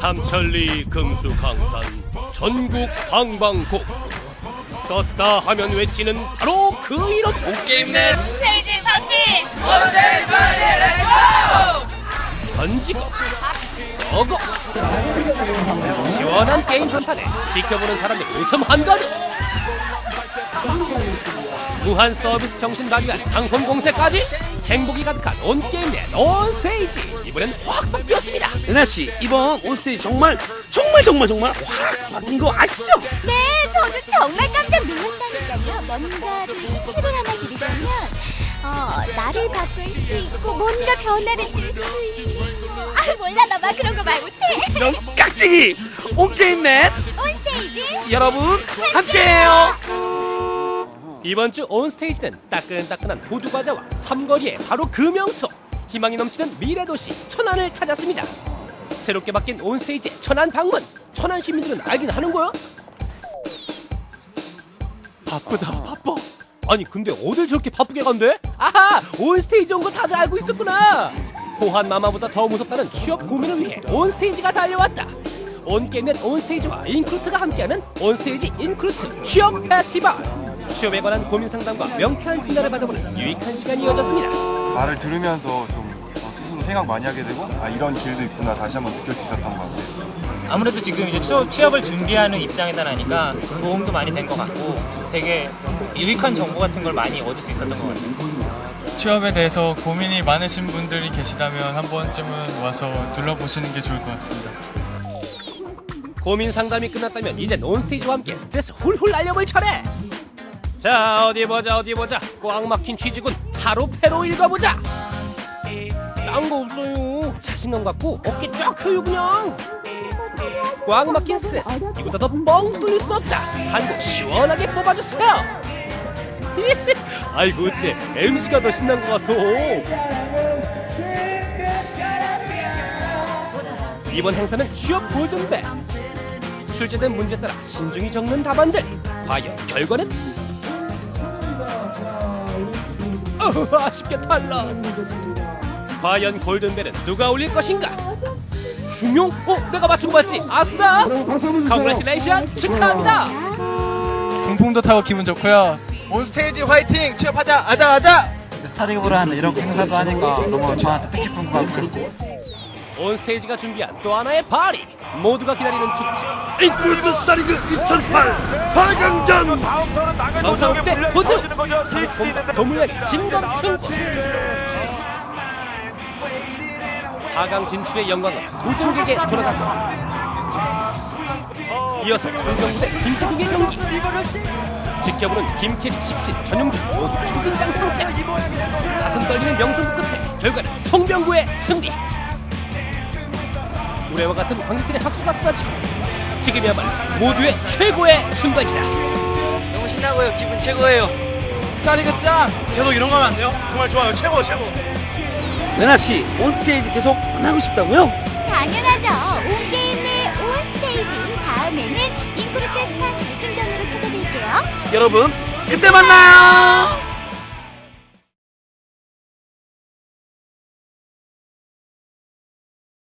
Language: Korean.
삼천리 금수강산 전국 방방곡. 떴다 하면 외치는 바로 그 이름. 온게임넷 스테이지 파티! 던지고 쏘고 시원한 게임 한판에 지켜보는 사람들 웃음 한가득 무한 서비스 정신 발휘한 상품 공세까지 행복이 가득한 온게임 내 온스테이지 이번엔 확 바뀌었습니다 은하 씨 이번 온스테이지 정말 정말 정말 정말 확 바뀐 거 아시죠? 네, 저도 정말 깜짝 놀랐다니까요. 뭔가를 힌트를 하나 드리자면, 어, 나를 바꿀 수 있고, 뭔가 변화를 줄 수 있는. 아, 몰라, 나 막 그런 거 말 못해. 이런 깍쟁이 온게임넷 온스테이지? 여러분 함께해요. 이번 주 온스테이지는 따끈따끈한 호두과자와 삼거리의 바로 그 명소. 희망이 넘치는 미래도시 천안을 찾았습니다. 새롭게 바뀐 온스테이지 천안 방문. 천안 시민들은 알긴 하는 거야? 바쁘다 바빠. 아니 근데 어딜 저렇게 바쁘게 간대? 아하 온스테이지 온 거 다들 알고 있었구나. 호환 마마보다 더 무섭다는 취업 고민을 위해 온스테이지가 달려왔다. 온게임넷 온스테이지와 인크루트가 함께하는 온스테이지 인크루트 취업 페스티벌 취업에 관한 고민 상담과 명쾌한 진단을 받아보는 유익한 시간이 이어졌습니다 말을 들으면서 좀 어, 스스로 생각 많이 하게 되고 아 이런 길도 있구나 다시 한번 느낄 수 있었던 것 같아요. 아무래도 지금 이제 취업, 취업을 준비하는 입장이다라니까 도움도 많이 된 것 같고 되게 유익한 정보 같은 걸 많이 얻을 수 있었던 것 같아요. 취업에 대해서 고민이 많으신 분들이 계시다면 한 번쯤은 와서 둘러보시는 게 좋을 것 같습니다. 고민 상담이 끝났다면 이제 온스테이지와 함께 스트레스 훌훌 날려볼 차례 자 어디 보자 어디 보자. 꽉 막힌 취직은 하루 패로 읽어보자. 딴 거 없어요. 자신감 갖고 어깨 쫙 펴요 그냥. 꽉 막힌 스트레스. 이보다 더 뻥 뚫릴 순 없다. 한곡 시원하게 뽑아주세요. 아이고 어째 MC가 더 신난 것 같아. 이번 행사는 취업 골든벨. 출제된 문제 따라 신중히 적는 답안들. 과연 결과는? 어후 아쉽게 탈락 과연 골든벨은 누가 올릴 것인가 중용? 어? 내가 맞춘 거 맞지? 아싸! 컨그레이션 축하합니다 통풍도 타고 기분 좋고요. 온 스테이지 화이팅! 취업하자! 아자 아자! 스타리그보다는 이런 행사도 하니까 너무 저한테 뜻깊은 것 같고 온 스테이지가 준비한 또 하나의 파리 모두가 기다리는 축제. 인크루트 스타리그 2008 8강전! 전상욱 대 도주 상품 도물량이 진검 승부. 4강 진출의 영광은 소정객에 돌아갔고 이어서 송병구 대 김태국의 경기. 지켜보는 김캐리 식신 전용준 모두 초긴장 상태. 가슴 떨리는 명승부 끝에 결과는 송병구의 승리 우레와 같은 관객들의 박수가 쏟아지고 지금이야말로 모두의 최고의 순간이다 너무 신나고요. 기분 최고예요. 스타리그 짱! 계속 이런 거 하면 안 돼요? 정말 좋아요. 최고 최고! 은하 씨 온 스테이지 계속 만나고 싶다고요? 당연하죠. 온 게임 내 온 스테이지. 다음에는 인크루트 스타 식신전으로 찾아뵐게요. 여러분 그때 만나요.